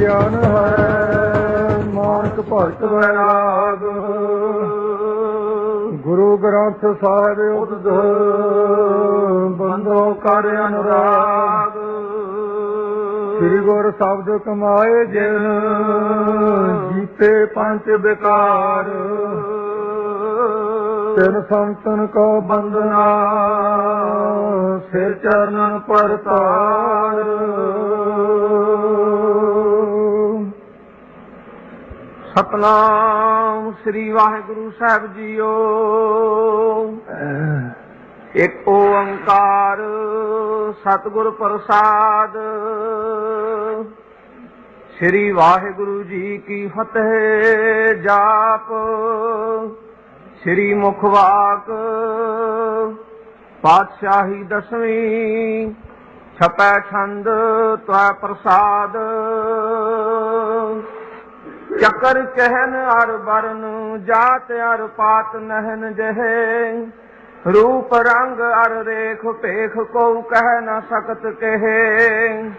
ਗਿਆਨ ਹੈ ਮਾਨਕ ਭਗਤ ਵੈਰਾਗ। ਗੁਰੂ ਗ੍ਰੰਥ ਸਾਹਿਬ ਉਦਦ, ਬੰਦੋ ਕਰ ਅਨੁਰਾਗ। ਸ੍ਰੀ ਗੁਰ ਸ਼ਬਦ ਕਮਾਏ ਜਿਨ, ਜੀਤੇ ਪੰਜ ਵਿਕਾਰ। ਤਿਨ ਸੰਤਨ ਕੋ ਬੰਦਨਾ ਸਿਰ ਚਰਨਨ ਪਰਤਾਰ ਸਤਨਾਮ ਸ੍ਰੀ ਵਾਹਿਗੁਰੂ ਸਾਹਿਬ ਜੀਓ। ਇੱਕ ਓੰਕਾਰ ਸਤਿਗੁਰ ਪ੍ਰਸਾਦ। ਸ੍ਰੀ ਵਾਹਿਗੁਰੂ ਜੀ ਕੀ ਫਤਿਹ ਜਾਪ। ਸ੍ਰੀ ਮੁਖ ਵਾਕ ਪਾਤਸ਼ਾਹੀ ਦਸਵੀਂ। ਛਪੈ ਛੰਦ ਤੈ ਪ੍ਰਸਾਦ। ਚੱਕਰ ਚਹਿਨ ਅਰ ਬਰਨ ਜਾਤ ਅਰ ਪਾਤ ਨਹਨ ਜਹੇ। ਰੂਪ ਰੰਗ ਅਰ ਰੇਖ ਭੇਖ ਕੋ ਕਹਿ ਨ ਸਕਤ ਕਹੇ।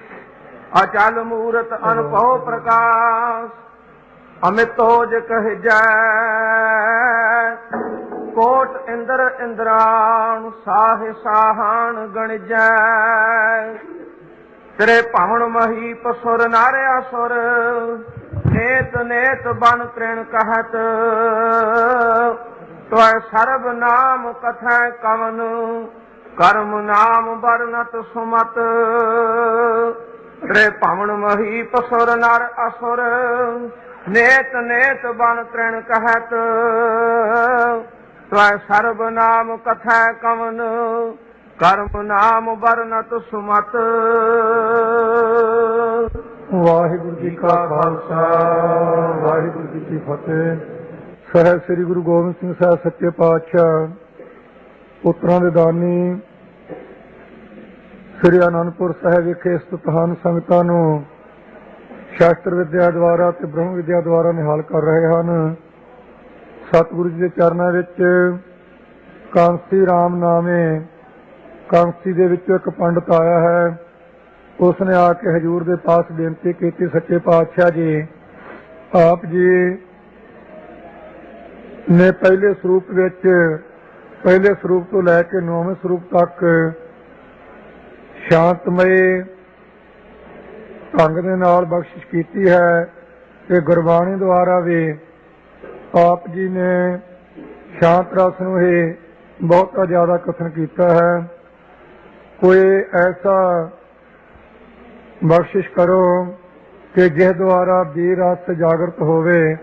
ਅਚਲ ਮੂਰਤ ਅਨਭਉ ਪ੍ਰਕਾਸ਼ ਅਮਿਤੋਜ ਕਹਿ ਜੈ ਕੋਟ ਇੰਦਰ ਇੰਦਰਾਨ ਸਾਹ ਸਾਹਣ ਗਣਜੈ। ਤੇਰੇ ਭਾਵਨ ਮਹੀ ਪਸੁਰ ਨਾਰਿਆ ਸੁਰ, ਨੇਤ ਨੇਤ ਬਨ ਤ੍ਰਿਣ ਕਹਤ। ਤੋਇ ਸਰਬ ਨਾਮ ਕਥੈ ਕਵਨ, ਕਰਮ ਨਾਮ ਵਰਨਤ ਸੁਮਤ। ਤੇਰੇ ਭਾਵਨ ਮਹੀ ਪਸੁਰ ਨਰ ਅਸੁਰ, ਨੇਤ ਨੇਤ ਬਨ ਤ੍ਰਿਣ ਕਹਤ। ਤੋਇ ਸਰਬ ਨਾਮ ਕਥੈ ਕਵਨ ਕਰਮ ਨਾਮ ਵਰਨਤ ਸੁਮਤ। ਵਾਹਿਗੁਰੂ ਜੀ ਕਾ ਖਾਲਸਾ, ਵਾਹਿਗੁਰੂ ਜੀ ਕੀ ਫਤਿਹ। ਸਹਿਬ ਸ੍ਰੀ ਗੁਰੂ ਗੋਬਿੰਦ ਸਿੰਘ ਸਾਹਿਬ ਸੱਚੇ ਪਾਤਸ਼ਾਹ, ਪੁੱਤਰਾਂ ਦੇ ਦਾਨੀ, ਸ੍ਰੀ ਅਨੰਦਪੁਰ ਸਾਹਿਬ ਵਿਖੇ ਸਥਿਤ ਹਨ ਸੰਗਤਾਂ ਨੂੰ ਸ਼ਾਸਤਰ ਵਿਦਿਆ ਦੁਆਰਾ ਤੇ ਬ੍ਰਹਮ ਵਿਦਿਆ ਦੁਆਰਾ ਨਿਹਾਲ ਕਰ ਰਹੇ ਹਨ। ਸਤਿਗੁਰੂ ਜੀ ਦੇ ਚਰਨਾਂ ਵਿੱਚ ਕਾਂਸੀ ਰਾਮ ਨਾਮੇ ਕਾਂਸੀ ਦੇ ਵਿੱਚੋਂ ਇੱਕ ਪੰਡਤ ਆਇਆ ਹੈ। ਉਸ ਨੇ ਆ ਕੇ ਹਜੂਰ ਦੇ ਪਾਸ ਬੇਨਤੀ ਕੀਤੀ, ਸੱਚੇ ਪਾਤਸ਼ਾਹ ਜੀ, ਆਪ ਜੀ ਨੇ ਪਹਿਲੇ ਸਰੂਪ ਵਿੱਚ, ਪਹਿਲੇ ਸਰੂਪ ਤੋਂ ਲੈ ਕੇ ਨੌਵੇਂ ਸਰੂਪ ਤੱਕ ਸ਼ਾਂਤਮਈ ਢੰਗ ਦੇ ਨਾਲ ਬਖਸ਼ਿਸ਼ ਕੀਤੀ ਹੈ ਤੇ ਗੁਰਬਾਣੀ ਦੁਆਰਾ ਵੀ ਆਪ ਜੀ ਨੇ ਸ਼ਾਂਤ ਰਸ ਨੂੰ ਹੀ ਬਹੁਤਾ ਜ਼ਿਆਦਾ ਕਥਨ ਕੀਤਾ ਹੈ। ਕੋਈ ਐਸਾ ਬਖਸ਼ਿਸ਼ ਕਰੋ ਕਿ ਜਿਸ ਦੁਆਰਾ ਵੀਰ ਰਸ ਜਾਗਰਤ ਹੋਵੇ।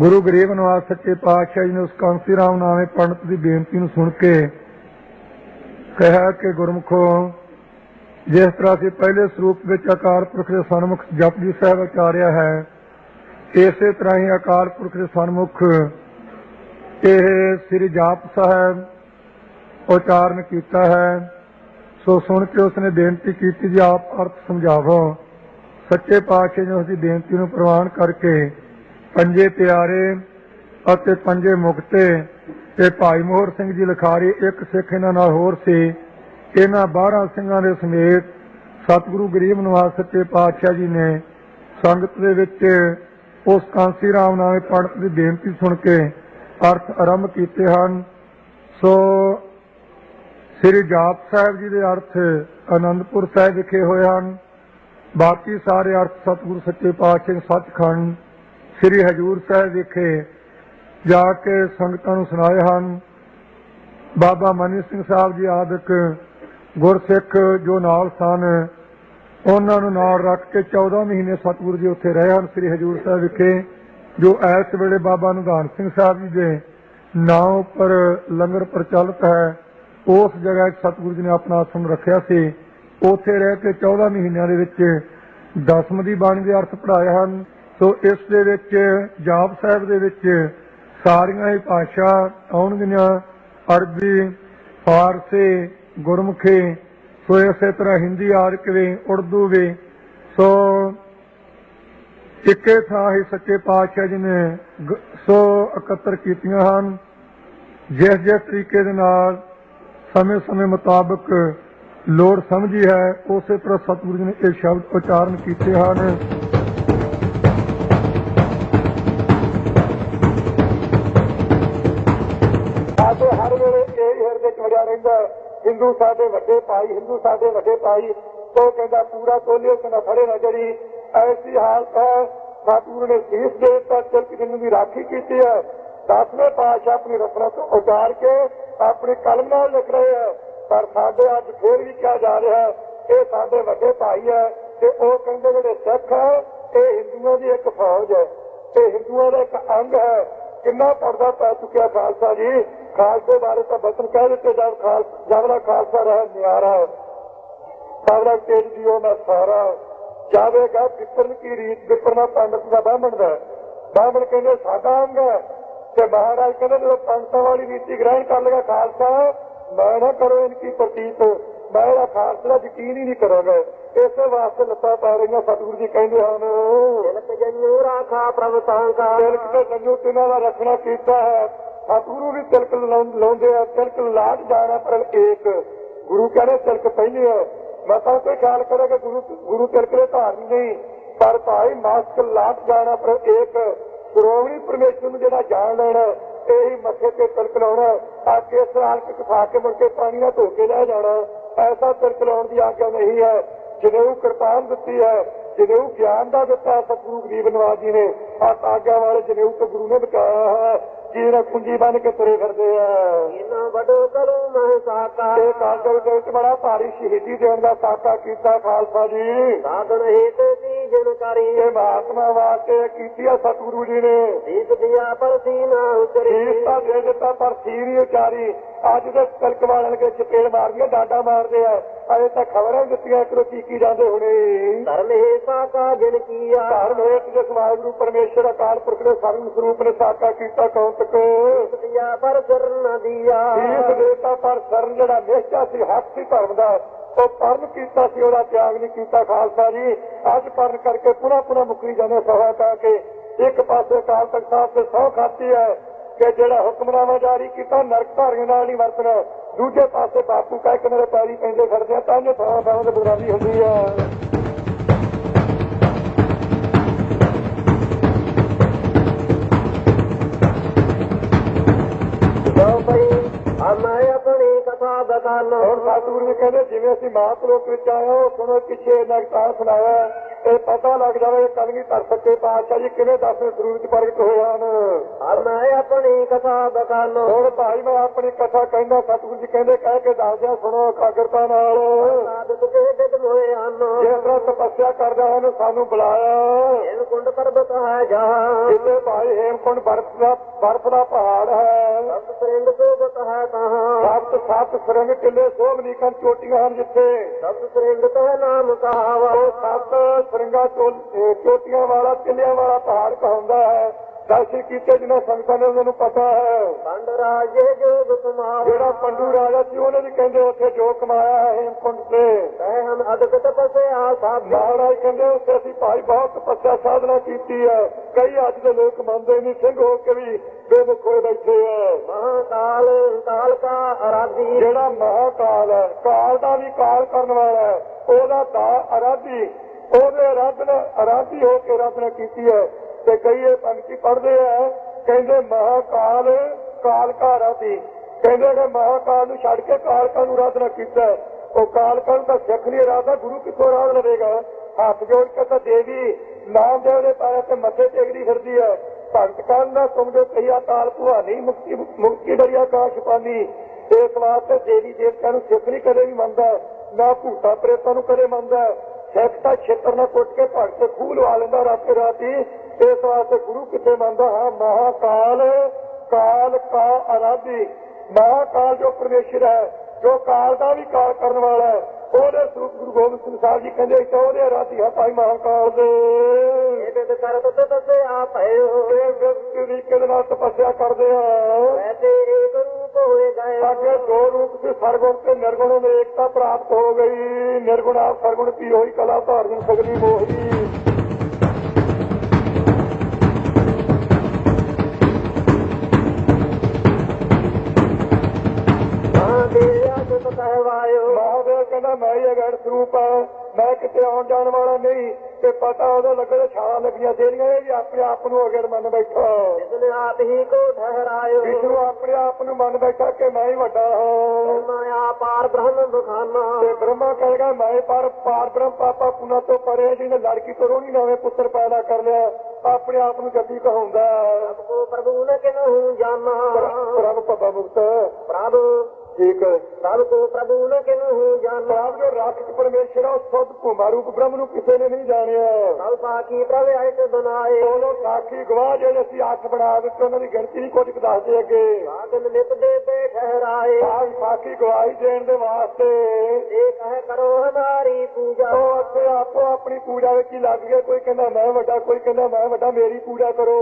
ਗੁਰੂ ਗਰੀਬ ਨਿਵਾਸ ਸੱਚੇ ਪਾਤਸ਼ਾਹ ਜੀ ਨੇ ਉਸ ਕਾਂਸੀ ਰਾਮ ਨਾਮੇ ਪੰਡਤ ਦੀ ਬੇਨਤੀ ਨੂੰ ਸੁਣ ਕੇ ਕਿਹਾ ਕਿ ਗੁਰਮਖੋ, ਜਿਸ ਤਰ੍ਹਾਂ ਅਸੀਂ ਪਹਿਲੇ ਸਰੂਪ ਵਿੱਚ ਅਕਾਲ ਪੁਰਖ ਦੇ ਸਨਮੁਖ ਜਪਜੀ ਸਾਹਿਬ ਉਚਾਰਿਆ ਹੈ, ਇਸੇ ਤਰ੍ਹਾਂ ਹੀ ਅਕਾਲ ਪੁਰਖ ਦੇ ਸਨਮੁਖ ਇਹ ਸ੍ਰੀ ਜਾਪ ਸਾਹਿਬ ਉਚਾਰਨ ਕੀਤਾ ਹੈ। ਸੋ ਸੁਣ ਕੇ ਉਸਨੇ ਬੇਨਤੀ ਕੀਤੀ ਜੀ, ਆਪ ਅਰਥ ਸਮਝਾਵੋ। ਸੱਚੇ ਪਾਤਸ਼ਾਹ ਨੇ ਉਸ ਬੇਨਤੀ ਨੂੰ ਪ੍ਰਵਾਨ ਕਰਕੇ ਪੰਜੇ ਪਿਆਰੇ ਅਤੇ ਪੰਜੇ ਮੁਕਤੇ ਤੇ ਭਾਈ ਮੋਹਰ ਸਿੰਘ ਜੀ ਲਖਾਰੀ ਇੱਕ ਸਿੱਖ ਇਹਨਾਂ ਨਾਲ ਹੋਰ ਸੀ। ਇਹਨਾਂ 12 ਸਿੰਘਾਂ ਦੇ ਸਮੇਤ ਸਤਿਗੁਰੂ ਗਰੀਬ ਨਿਵਾਸ ਸੱਚੇ ਪਾਤਸ਼ਾਹ ਜੀ ਨੇ ਸੰਗਤ ਦੇ ਵਿੱਚ ਉਸ ਕਾਂਸੀ ਰਾਮ ਨਾਮੇ ਪੰਡਤ ਦੀ ਬੇਨਤੀ ਸੁਣ ਕੇ ਅਰਥ ਆਰੰਭ ਕੀਤੇ ਹਨ। ਸੋ ਸ੍ਰੀ ਜਾਪ ਸਾਹਿਬ ਜੀ ਦੇ ਅਰਥ ਅਨੰਦਪੁਰ ਸਾਹਿਬ ਵਿਖੇ ਹੋਏ ਹਨ। ਬਾਕੀ ਸਾਰੇ ਅਰਥ ਸਤਿਗੁਰੂ ਸੱਚੇ ਪਾਤਸ਼ਾਹ ਸੱਚਖੰਡ ਸ੍ਰੀ ਹਜੂਰ ਸਾਹਿਬ ਵਿਖੇ ਜਾ ਕੇ ਸੰਗਤਾਂ ਨੂੰ ਸੁਣਾਏ ਹਨ। ਬਾਬਾ ਮਨੀ ਸਿੰਘ ਸਾਹਿਬ ਜੀ ਆਦਿਕ ਗੁਰਸਿੱਖ ਜੋ ਨਾਲ ਸਨ, ਉਹਨਾਂ ਨੂੰ ਨਾਲ ਰੱਖ ਕੇ 14 ਮਹੀਨੇ ਸਤਿਗੁਰੂ ਜੀ ਉੱਥੇ ਰਹੇ ਹਨ ਸ੍ਰੀ ਹਜੂਰ ਸਾਹਿਬ ਵਿਖੇ, ਜੋ ਇਸ ਵੇਲੇ ਬਾਬਾ ਨਿਧਾਨ ਸਿੰਘ ਸਾਹਿਬ ਜੀ ਦੇ ਨਾਂ ਉੱਪਰ ਲੰਗਰ ਪ੍ਰਚਲਿਤ ਹੈ। ਉਸ ਜਗ੍ਹਾ ਚ ਸਤਿਗੁਰੂ ਜੀ ਨੇ ਆਪਣਾ ਆਸਣ ਰੱਖਿਆ ਸੀ। ਉੱਥੇ ਰਹਿ ਕੇ 14 ਮਹੀਨਿਆਂ ਦੇ ਵਿੱਚ ਦਸਮ ਦੀ ਬਾਣੀ ਦੇ ਅਰਥ ਪੜਾਏ ਹਨ। ਸੋ ਇਸ ਦੇ ਵਿੱਚ, ਜਾਪ ਸਾਹਿਬ ਦੇ ਵਿੱਚ ਸਾਰੀਆਂ ਹੀ ਭਾਸ਼ਾ ਆਉਣਗੀਆਂ। ਅਰਬੀ, ਫਾਰਸੀ, ਗੁਰਮੁਖੀ, ਸੋ ਇਸੇ ਤਰ੍ਹਾਂ ਹਿੰਦੀ ਆਦਿ ਵੀ, ਉਰਦੂ ਵੀ। ਸੋ ਇੱਕੇ ਥਾਂ ਹੀ ਸੱਚੇ ਪਾਤਸ਼ਾਹ ਜੀ ਨੇ ਸੋ ਇਕੱਤਰ ਕੀਤੀਆਂ ਹਨ। ਜਿਸ ਜਿਸ ਤਰੀਕੇ ਦੇ ਨਾਲ ਸਮੇਂ ਸਮੇਂ ਮੁਤਾਬਕ ਲੋੜ ਸਮਝੀ ਹੈ, ਉਸੇ ਤਰ੍ਹਾਂ ਸਤਿਗੁਰੂ ਜੀ ਨੇ ਇਹ ਸ਼ਬਦ ਉਚਾਰਨ ਕੀਤੇ ਹਨ। ਸਾਡੇ ਹਰ ਵੇਲੇ ਇਹ ਹਿਰਦੇ ਚ ਰਹਿੰਦਾ ਹਿੰਦੂ ਸਾਡੇ ਵੱਡੇ ਭਾਈ, ਹਿੰਦੂ ਸਾਡੇ ਵੱਡੇ ਭਾਈ। ਉਹ ਕਹਿੰਦਾ, ਪੂਰਾ ਤੋਲਿਓ ਕਹਿੰਦਾ ਫੜੇ ਨਾ ਜੜੀ। ਐਸੀ ਹਾਲਤ ਹੈ, ਸਤਿਗੁਰੂ ਨੇ ਸੀਸ ਦੇ ਦਿੱਤਾ ਤਿਲਕ ਜਿੰਨ ਦੀ ਰਾਖੀ ਕੀਤੀ ਹੈ। ਦਸਵੇਂ ਪਾਤਸ਼ਾਹ ਆਪਣੀ ਰਸਨਾ ਤੋਂ ਉਤਾਰ ਕੇ ਆਪਣੀ ਕਲਮ ਨਾਲ ਲਿਖ ਰਹੇ ਹੈ ਪਰ ਸਾਡੇ ਅੱਜ ਫੇਰ ਵੀ ਕਿਹਾ ਜਾ ਰਿਹਾ ਇਹ ਸਾਡੇ ਵੱਡੇ ਭਾਈ ਹੈ ਤੇ ਉਹ ਕਹਿੰਦੇ ਜਿਹੜੇ ਸਿੱਖ ਹੈ ਇਹ ਹਿੰਦੂਆਂ ਦੀ ਇੱਕ ਫੌਜ ਹੈ ਇਹ ਹਿੰਦੂਆਂ ਦਾ ਇੱਕ ਅੰਗ ਹੈ। ਕਿੰਨਾ ਪਰਦਾ ਪੈ ਚੁੱਕਿਆ ਖਾਲਸਾ ਜੀ। ਖਾਲਸੇ ਬਾਰੇ ਤਾਂ ਬਚਨ ਕਹਿ ਦਿੱਤੇ ਜਦ ਖਾਲ ਜਬਲਾ ਖਾਲਸਾ ਰਹਿ ਨਿਆਰਾ। ਸਾਵਰਾ ਤੇਜ ਜੀਓ ਮੈਂ ਸਾਰਾ। ਜਾਵੇਗਾ ਵਿਪਰਨ ਕੀ ਰੀਤ ਵਿਪਰਨਾ ਪੰਡਤ ਦਾ ਬਾਹਮਣ ਦਾ। ਬਾਹਮਣ ਕਹਿੰਦੇ ਸਾਡਾ ਅੰਗ ਹੈ। ਤੇ ਮਹਾਰਾਜ ਕਹਿੰਦੇ ਜਦੋਂ ਪੰਡਤਾਂ ਵਾਲੀ ਨੀਤੀ ਗ੍ਰਹਿਣ ਕਰ ਲਗਾ ਖਾਲਸਾ ਮੈਂ ਨਾ ਕਰੋ ਇਨਕੀ ਪ੍ਰਤੀਤ। ਮੈਂ ਇਹਦਾ ਖਾਲਸਾ ਯਕੀਨ ਹੀ ਨਹੀਂ ਕਰਾਂਗਾ। ਇਸੇ ਵਾਸਤੇ ਲੱਤਾਂ ਪਾ ਰਹੀਆਂ ਸਤਿਗੁਰੂ ਜੀ ਕਹਿੰਦੇ ਹਨ। ਤਿਲਕ ਜਨੂ ਰਾਖਾ ਪ੍ਰਭ ਤਾਂਕਾ ਤਿਲਕ ਤੇ ਜੰਜੂ ਤਿਨਾਂ ਦਾ ਰੱਖਣਾ ਕੀਤਾ ਹੈ। ਸਤਿਗੁਰੂ ਵੀ ਤਿਲਕ ਲਾਉਂ- ਲਾਉਂਦੇ ਆ ਤਿਲਕ ਲਾਟ ਜਾਣਾ ਪਰ ਏਕ। ਗੁਰੂ ਕਹਿੰਦੇ ਤਿਲਕ ਪਹਿਲੇ ਹੈ ਮੈਂ ਤਾਂ ਕੋਈ ਖਿਆਲ ਕਰੇ ਕਿ ਗੁਰੂ ਗੁਰੂ ਤਿਲਕ ਦੇ ਧਾਰਨੀ ਨਹੀਂ ਪਰ ਭਾਈ ਮਾਸਕ ਲਾਟ ਜਾਣਾ ਪਰ ਏਕ। ਸ਼੍ਰੋਮਣੀ ਪਰਮੇਸ਼ਰ ਨੂੰ ਜਿਹੜਾ ਜਾਣ ਲੈਣਾ ਇਹੀ ਮੱਥੇ ਤੇ ਤਿਲਕ ਲਾਉਣਾ ਆ ਕੇ ਸਰਾਲ ਕੇ ਖਾ ਕੇ ਮੁੜ ਕੇ ਪਾਣੀ ਨਾਲ ਧੋ ਕੇ ਲੈ ਜਾਣਾ ਐਸਾ ਤਿਲਕ ਲਾਉਣ ਦੀ ਆਗਿਆ ਨਹੀਂ ਹੈ। ਜਿਹਨੇ ਕਿਰਪਾਨ ਦਿੱਤੀ ਹੈ ਜਨੇਊ ਗਿਆਨ ਦਾ ਦਿੱਤਾ ਸਤਿਗੁਰੂ ਗਰੀਬ ਨਵਾਜ ਜੀ ਨੇ ਆ ਆਗਿਆ ਵਾਲੇ ਜਨੇਊ ਤੇ ਗੁਰੂ ਨੇ ਬਚਾਇਆ ਹੈ। ਜਿਹਨੇ ਕੁੰਜੀ ਬਣ ਕੇ ਤੁਰੇ ਫਿਰਦੇ ਆ। ਇਨਾ ਵੱਡੋ ਕਰੋ ਮੈਂ ਸਾਕਾ। ਇਹ ਕਾਗਲ ਦੇ ਵਿੱਚ ਬੜਾ ਭਾਰੀ ਸ਼ਹੀਦੀ ਦੇਣ ਦਾ ਸਾਕਾ ਕੀਤਾ ਖਾਲਸਾ ਜੀ। ਸਾਧਨ ਹੇਤ ਦੀ ਜਨਕਾਰੀ ਇਹ ਮਹਾਤਮਾ ਵਾਸਤੇ ਕੀਤੀ ਆ ਸਤਿਗੁਰੂ ਜੀ ਨੇ। ਦੀਪ ਦਿਆ ਪਰ ਸੀਨਾ ਉਤਰੀ। ਸੀਸ ਤਾਂ ਦੇ ਦਿੱਤਾ ਪਰ ਸੀਰ ਉਚਾਰੀ। ਅੱਜ ਦੇ ਤਿਲਕ ਵਾਲਿਆਂ ਕੇ ਚਪੇੜ ਮਾਰਦੀਆਂ ਡਾਂਡਾ ਮਾਰਦੇ ਆ। ਅਜੇ ਤਾਂ ਖਬਰਾਂ ਦਿੱਤੀਆਂ ਕਿ ਚੀਕੀ ਜਾਂਦੇ ਹੁਣੇ। ਧਰਮ ਹੈ ਸਾਕਾ ਜਨ ਕੀਆ। ਧਰਮ ਹੇਤ ਜਿਸ ਵਾਹਿਗੁਰੂ ਪਰਮੇਸ਼ਰ ਅਕਾਲ ਪੁਰਖ ਦੇ ਸਰਵ ਸਰੂਪ ਨੇ ਸਾਕਾ ਕੀਤਾ ਕੌਤਕ ਦਿਆ ਪਰ ਕਰਨ ਦੀਆ। ਸੀਸ ਦੇਤਾ ਪਰ ਸਰਨ ਜਿਹੜਾ ਨਿਸ਼ਚਾ ਸੀ ਹੱਕ ਸੀ ਧਰਮ ਦਾ ਉਹ ਪਰਨ ਕੀਤਾ ਸੀ ਉਹਦਾ ਤਿਆਗ ਨਹੀਂ ਕੀਤਾ ਖਾਲਸਾ ਜੀ। ਅੱਜ ਪਰਨ ਕਰਕੇ ਪੁਣਾ ਪੁਣਾ ਮੁਕਰੀ ਜਾਂਦੇ ਸਭਾ ਕਾ ਕੇ। ਇੱਕ ਪਾਸੇ ਅਕਾਲ ਤਖਤ ਸਾਹਿਬ ਤੇ ਸੌ ਖਾਤੀ ਹੈ ਕਿ ਜਿਹੜਾ ਹੁਕਮਨਾਮਾ ਜਾਰੀ ਕੀਤਾ ਨਰਕ ਧਾਰੀਆਂ ਨਾਲ ਨਹੀਂ ਵਰਤਣਾ। ਦੂਜੇ ਪਾਸੇ ਬਾਪੂ ਕਹਿ ਕੇ ਮੇਰੇ ਪੈਰੀ ਪੈਂਦੇ ਫਿਰਦੇ ਆ ਤਾਂ ਜੋ ਥਾਂ ਥਾਂ ਤੇ ਬਦਨਾਮੀ ਹੁੰਦੀ ਆ। ਮੈਂ ਆਪਣੀ ਕਥਾ ਹੁਣ ਸਤਿਗੁਰੂ ਜੀ ਕਹਿੰਦੇ ਜਿਵੇਂ ਅਸੀਂ ਮਹਾਂਪੁਰਖ ਵਿੱਚ ਹਾਂ ਉਹ ਸੁਣੋ ਪਿੱਛੇ ਨਗਤਾ ਸੁਣਾਇਆ। ਇਹ ਪਤਾ ਲੱਗ ਜਾਵੇ ਕਲਗੀ ਧਰ ਸੱਚੇ ਪਾਤਸ਼ਾਹ ਜੀ ਕਿਵੇਂ ਦਸਵੇਂ ਸਰੂਪ ਚ ਪ੍ਰਗਟ ਹੋਏ ਹਨ। ਆ ਮੈਂ ਆਪਣੀ ਕਥਾ ਬਖਾਨੋ। ਹੁਣ ਭਾਈ ਮੈਂ ਆਪਣੀ ਕਥਾ ਕਹਿੰਦਾ ਸਤਿਗੁਰੂ ਜੀ ਕਹਿੰਦੇ ਕਹਿ ਕੇ ਦੱਸਦਿਆਂ ਸੁਣੋ ਇਕਾਗਰਤਾ ਨਾਲ। ਸਾਧਕ ਕੇ ਦਿਨ ਹੋਏ ਹਨ। ਜਿਸ ਤਰ੍ਹਾਂ ਤਪੱਸਿਆ ਕਰਦਾ ਹਨ ਸਾਨੂੰ ਬੁਲਾਇਆ। ਇਹ ਕੁੰਡ ਪਰਬਤ ਹੈ ਜਹਾਂ। ਜਿੱਥੇ ਭਾਈ ਹੇਮਕੁੰਡ ਬਰਫ ਦਾ ਬਰਫ ਦਾ ਪਹਾੜ ਹੈ। ਸਤ ਪ੍ਰਿੰਡ ਸੋਬਤ ਹੈ ਕਹਾਂ ਸੱਤ ਸੱਤ ਸਰੰਗ ਕਿਲੇ ਸੋਹਣੀਕਾਂ ਚੋਟੀਆਂ ਹਨ ਜਿੱਥੇ। ਸਤ ਪ੍ਰਿੰਡ ਤਹ ਨਾਮ ਕਹਾਵਾ ਸੱਤ ਸਰੰਗਾ ਚੋਟੀਆਂ ਵਾਲਾ ਕਿਲਿਆਂ ਵਾਲਾ ਪਹਾੜ ਕਹਾਉਂਦਾ ਹੈ। ਦਰਸ਼ਨ ਕੀਤੇ ਜਿਹਨਾਂ ਸੰਗਤਾਂ ਨੇ ਉਹਨਾਂ ਨੂੰ ਪਤਾ ਹੈ। ਪੰਡ ਰਾਜੇ ਜੋਗ ਤੁਮਾਰ ਜਿਹੜਾ ਪੰਡੂ ਰਾਜਾ ਸੀ ਉਹਨੇ ਵੀ ਕਹਿੰਦੇ ਉੱਥੇ ਜੋ ਕਮਾਇਆ ਹੈ ਹੇਮਕੁੰਡ ਤੇ। ਹਮ ਮਹਾਰਾਜ ਕਹਿੰਦੇ ਉੱਥੇ ਅਸੀਂ ਭਾਈ ਬਹੁਤ ਤਪੱਸਿਆ ਸਾਧਨਾ ਕੀਤੀ ਹੈ। ਕਈ ਅੱਜ ਦੇ ਲੋਕ ਮੰਨਦੇ ਨਹੀਂ ਸਿੰਘ ਹੋ ਕੇ ਵੀ ਬੇਮੁਖ ਹੋਏ ਬੈਠੇ ਆ ਮਹਾਕਾਲ ਕਾਲ ਕਾ ਅਰਾਧੀ। ਜਿਹੜਾ ਮਹਾਕਾਲ ਹੈ ਕਾਲ ਦਾ ਵੀ ਕਾਲ ਕਰਨ ਵਾਲਾ ਹੈ ਉਹਦਾ ਦਾ ਅਰਾਧੀ ਉਹਦੇ ਰੱਬ ਨੇ ਅਰਾਧੀ ਹੋ ਕੇ ਰੱਬ ਨੇ ਕੀਤੀ ਹੈ ਤੇ ਕਈ ਇਹ ਪੰਕਤੀ ਪੜ੍ਹਦੇ ਆ, ਕਹਿੰਦੇ ਮਹਾਕਾਲ ਕਾਲ ਕਾ ਅਰਾਧੀ ਕਹਿੰਦੇ ਕਿ ਮਹਾਕਾਲ ਨੂੰ ਛੱਡ ਕੇ ਕਾਲਕਾ ਨੂੰ ਆਰਾਧਨਾ ਕੀਤਾ। ਉਹ ਕਾਲਕਾ ਨੂੰ ਤਾਂ ਸਿੱਖ ਨਹੀਂ ਆਰਾਧਨਾ ਗੁਰੂ ਕਿੱਥੋਂ ਆਰਾਧ ਲਵੇਗਾ ਹੱਥ ਜੋੜ ਕੇ ਤਾਂ ਦੇਵੀ ਨਾਮਦੇਵ ਦੇ ਪੈਰਾਂ ਤੇ ਮੱਥੇ ਟੇਕਦੀ ਫਿਰਦੀ ਹੈ। ਭਗਤ ਕਾਲ ਦਾ ਤੁਮ ਜੋ ਕਈਆ ਕਾਲ ਭੁਆਨੀ ਮੁਕਤੀ ਮੁਕਤੀ ਦਰਿਆ ਕਾਸ਼ ਪਾਨੀ ਇਸ ਵਾਸਤੇ ਦੇਵੀ ਦੇਵਤਿਆਂ ਨੂੰ ਸਿੱਖ ਨਹੀਂ ਕਦੇ ਵੀ ਮੰਨਦਾ, ਨਾ ਭੂਤਾ ਪ੍ਰੇਤਾਂ ਨੂੰ ਕਦੇ ਮੰਨਦਾ। ਤਾਂ ਛੇਤਰ ਨਾਲ ਕੁੱਟ ਕੇ ਭਗਤ ਖੂਹ ਲਵਾ ਲੈਂਦਾ ਰਾਤੇ ਰਾਤੀ। ਇਸ ਵਾਸਤੇ ਗੁਰੂ ਕਿੱਥੇ ਮੰਨਦਾ ਹਾਂ? ਮਹਾਕਾਲ ਕਾਲ ਕਾ ਅਰਾਧੀ ਮਹਾਕਾਲ ਜੋ ਪਰਮੇਸ਼ਰ ਹੈ ਜੋ ਕਾਲ ਦਾ ਵੀ ਕਾਲ ਕਰਨ ਵਾਲਾ ਹੈ ਉਹਦੇ ਸਰੂਪ ਗੁਰੂ ਗੋਬਿੰਦ ਸਿੰਘ ਸਾਹਿਬ ਜੀ ਕਹਿੰਦੇ ਕਿ ਉਹਦੇ ਅਰਾਧੀ ਹੈ ਭਾਈ ਮਹਾਕਾਲ ਦੇ। ਇਹ ਬਿਦ ਕਰਤ ਤਪਸਿਆ ਭਇਓ ਇਹ ਵਿਅਕਤੀ ਦੇ ਨਾਲ ਤਪੱਸਿਆ ਕਰਦੇ ਆ? ਵੈਸੇ ਏਕ ਰੂਪ ਹੋਏ ਗਏ। ਅੱਗੇ ਦੋ ਰੂਪ ਸੀ ਸਰਗੁਣ ਤੇ ਨਿਰਗੁਣ ਵਿੱਚ ਏਕਤਾ ਪ੍ਰਾਪਤ ਹੋ ਗਈ। ਨਿਰਗੁਣ ਆਪ ਸਰਗੁਣ ਕੀ ਹੋਈ? ਕਲਾ ਧਾਰਨ ਸਗਲੀ ਮੋਹੀ ਮਹਾਦੇਵ ਕਹਿੰਦਾ ਮੈਂ ਹੀ ਅਗੜ ਸਰੂਪ ਆ ਮੈਂ ਕਿਤੇ ਆਉਣ ਜਾਣ ਵਾਲਾ ਨਹੀਂ ਤੇ ਪਤਾ ਉਹਦੇ ਲੱਗੇ ਛਾਂ ਲੱਗੀਆਂ ਤੇਰੀਆਂ ਇਹ ਵੀ ਆਪਣੇ ਆਪ ਨੂੰ ਅਗੜ ਮੰਨ ਬੈਠਾ। ਜਿਸਨੇ ਆਪ ਹੀ ਕੋ ਠਹਿਰਾਇਓ। ਵਿਸ਼ਨੂੰ ਆਪਣੇ ਆਪ ਨੂੰ ਮੰਨ ਬੈਠਾ ਕਿ ਮੈਂ ਹੀ ਵੱਡਾ ਹਾਂ। ਮਾਇਆ ਪਾਰ ਬ੍ਰਹਮ ਬਖਾਨਾ। ਤੇ ਬ੍ਰਹਮਾ ਕਹੇਗਾ ਮੈਂ ਪਰ ਪਾਰ ਬ੍ਰਹਮ ਪਾਪਾ ਪੁਨਾ ਤੋਂ ਪਰੇ ਜਿਹਨੇ ਲੜਕੀ ਤੋਂ ਰੋਣੀ ਨਵੇਂ ਪੁੱਤਰ ਪੈਦਾ ਕਰ ਲਿਆ ਆਪਣੇ ਆਪ ਨੂੰ ਜੱਦੀ ਕਹਾਉਂਦਾ। ਕੋ ਪ੍ਰਭੂ ਨ ਕਿਨਹੂ ਜਾਨਾ ਪ੍ਰਭ ਪਤਾ ਮੁਕਤ ਪ੍ਰਭ ਠੀਕ ਹੈ। ਸਭ ਕੋ ਪ੍ਰਭੂ ਨ ਕਿਨਹੂ ਜਾਨਾ ਪ੍ਰਭ ਜੋ ਰਾਖਤ ਪਰਮੇਸ਼ਰ ਆ ਭੂਮਾ ਰੂਪ ਬ੍ਰਹਮ ਨੂੰ ਕਿਸੇ ਨੇ ਨਹੀਂ ਜਾਣਿਆ। ਸਭ ਪਾਕੀ ਪ੍ਰਭ ਆਇਤ ਬਨਾਏ ਉਹਨੂੰ ਸਾਖੀ ਗਵਾਹ ਜਿਹੜੇ ਅਸੀਂ ਅੱਠ ਬਣਾ ਦਿੱਤੇ ਉਹਨਾਂ ਦੀ ਗਿਣਤੀ ਨਹੀਂ ਕੁਝ ਦੱਸਦੇ ਅੱਗੇ। ਸਾਧਨ ਨਿਤ ਦੇ ਤੇ ਠਹਿਰਾਏ। ਆਹ ਸਾਖੀ ਗਵਾਹੀ ਦੇਣ ਦੇ ਵਾਸਤੇ। ਇਹ ਕਹਿ ਕਰੋ ਹਮਾਰੀ ਪੂਜਾ। ਉਹ ਅੱਗੇ ਆਪੋ ਆਪਣੀ ਪੂਜਾ ਵਿੱਚ ਹੀ ਲੱਗ ਗਏ ਕੋਈ ਕਹਿੰਦਾ ਮੈਂ ਵੱਡਾ ਕੋਈ ਕਹਿੰਦਾ ਮੈਂ ਵੱਡਾ ਮੇਰੀ ਪੂਜਾ ਕਰੋ।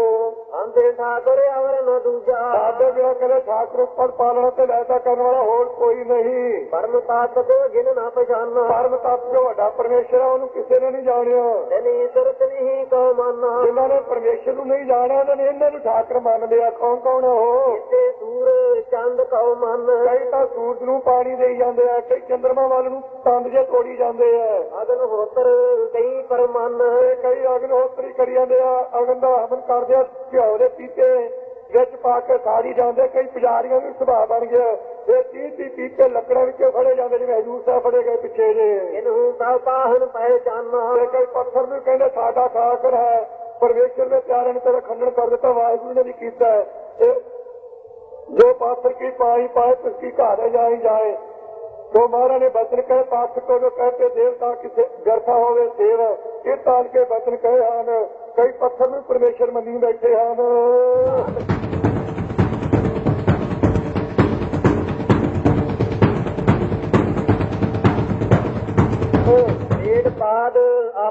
ਅੰਦੇ ਠਾਕੁਰ ਅਵਰ ਨ ਦੂਜਾ। ਸਾਡੇ ਬਿਨਾਂ ਕਹਿੰਦੇ ਠਾਕੁਰ ਉੱਪਰ ਪਾਲਣਾ ਤੇ ਲੈਦਾ ਕਰਨ ਵਾਲਾ ਹੋਰ ਕੋਈ ਨਹੀਂ। ਪਰਮ ਤਾਤ ਕੋ ਜਿਨ ਨਾ ਪਛਾਨਾ। ਪਰਮ ਤੱਤ ਜੋ ਵੱਡਾ ਪਰਮੇਸ਼ਰ ਆ ਉਹਨੂੰ ਕਿਸੇ ਨੇ ਨਹੀਂ ਜਾਣਿਆ। ਤੇਨੀ ਸੁਰਤ ਨਹੀਂ ਕੋ ਮਾਨਾ। ਜਿਨ੍ਹਾਂ ਨੇ ਪਰਮੇਸ਼ਰ ਨੂੰ ਨਹੀਂ ਜਾਣਿਆ ਉਹਨਾਂ ਨੇ ਇਹਨਾਂ ਨੂੰ ਠਾਕਰ ਮੰਨ ਲਿਆ। ਕੌਣ ਕੌਣ ਉਹ? ਤੇ ਸੂਰ ਚੰਦ ਕਉ ਮਨ। ਕਈ ਤਾਂ ਸੂਰਜ ਨੂੰ ਪਾਣੀ ਦੇਈ ਜਾਂਦੇ ਆ ਕਈ ਚੰਦਰਮਾ ਵੱਲ ਨੂੰ ਤੰਦ ਜੇ ਤੋੜੀ ਜਾਂਦੇ ਆ। ਅਗਨ ਹੋਤਰ ਕਈ ਪਰਮਨ ਕਈ ਅਗਨਹੋਤਰੀ ਕਰੀ ਜਾਂਦੇ ਆ। ਅਗਨ ਦਾ ਹਵਨ ਕਰਦੇ ਆ ਘਿਓ ਦੇ ਪੀਤੇ। ਵਿੱਚ ਪਾ ਕੇ ਸਾੜੀ ਜਾਂਦੇ ਕਈ ਪੁਜਾਰੀਆਂ ਵੀ ਸੁਭਾਅ ਬਣ ਗਿਆ। ਇਹ 30 30 ਪੀਤੇ ਲੱਕੜਾਂ ਵਿੱਚ ਫੜੇ ਜਾਂਦੇ ਜਿਵੇਂ ਹਜੂਰ ਸਾਹਿਬ ਫੜੇ ਗਏ ਪਿੱਛੇ ਜੇ। ਇਨਹੂ ਸਭ ਪਾਹਨ ਪਹਿਚਾਨਾ ਤੇ ਕਈ ਪੱਥਰ ਨੂੰ ਕਹਿੰਦੇ ਸਾਡਾ ਠਾਕਰ ਹੈ ਪਰਮੇਸ਼ਰ ਦੇ ਪਿਆਰੇ ਨੇ ਤੇਰਾ ਖੰਡਨ ਕਰ ਦਿੱਤਾ ਵਾਹਿਗੁਰੂ ਨੇ ਵੀ ਕੀਤਾ। ਇਹ ਜੋ ਪਾਥਰ ਕੀ ਪਾਈ ਪਾਏ ਤਿਸ ਕੀ ਘਾਰੇ ਜਾਈ ਜਾਏ। ਜੋ ਮਹਾਰਾਜ ਨੇ ਬਚਨ ਕਹੇ ਪਾਠ ਕੋ ਜੋ ਕਹਤੇ ਦੇਵਤਾ ਕਿਸੇ ਗਰਥਾ ਹੋਵੇ ਸੇਵ ਇਹ ਤਾਲ ਕੇ ਬਚਨ ਕਹੇ ਹਨ। ਕਈ ਪੱਥਰ ਨੂੰ ਪਰਮੇਸ਼ਰ ਮੰਨੀ ਬੈਠੇ ਹਨ।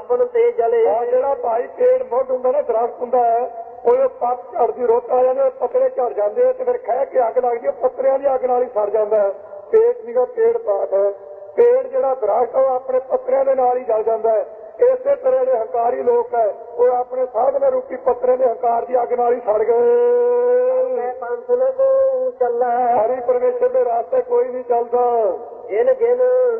ਆਪਨ ਤੇ ਜਲੇ। ਆ ਜਿਹੜਾ ਭਾਈ ਪੇੜ ਮੁੱਢ ਹੁੰਦਾ ਨਾ ਦਰਖਤ ਹੁੰਦਾ ਹੈ ਉਹ ਪੱਤ ਝੜਦੀ ਰੁੱਤ ਆ ਜਾਂਦੇ ਪੱਤਰੇ ਝੜ ਜਾਂਦੇ ਆ ਤੇ ਫਿਰ ਖਹਿ ਕੇ ਅੱਗ ਲੱਗਦੀ ਹੈ ਪੱਤਰਿਆਂ ਦੀ ਅੱਗ ਨਾਲ ਹੀ ਸੜ ਜਾਂਦਾ ਹੈ। ਪੇੜ ਨਿਗਾ ਪੇੜ ਪਾਤ ਹੈ। ਪੇੜ ਜਿਹੜਾ ਦਰਖਤ ਉਹ ਆਪਣੇ ਪੱਤਰਿਆਂ ਦੇ ਨਾਲ ਹੀ ਜਲ ਜਾਂਦਾ ਹੈ। ਇਸੇ ਤਰ੍ਹਾਂ ਦੇ ਹੰਕਾਰੀ ਲੋਕ ਹੈ ਉਹ ਆਪਣੇ ਸਾਧਨ ਰੂਪੀ ਪੱਤਰੇ ਦੇ ਹੰਕਾਰ ਦੀ ਅੱਗ ਨਾਲ ਹੀ ਸੜ ਗਏ। ਮੈਂ ਪੰਥ ਕੋ ਚੱਲਾ। ਹਰੀ ਪਰਮੇਸ਼ਰ ਦੇ ਰਾਸਤੇ ਕੋਈ ਨਹੀਂ ਚੱਲਦਾ। ਜਿਨ ਜਿਨ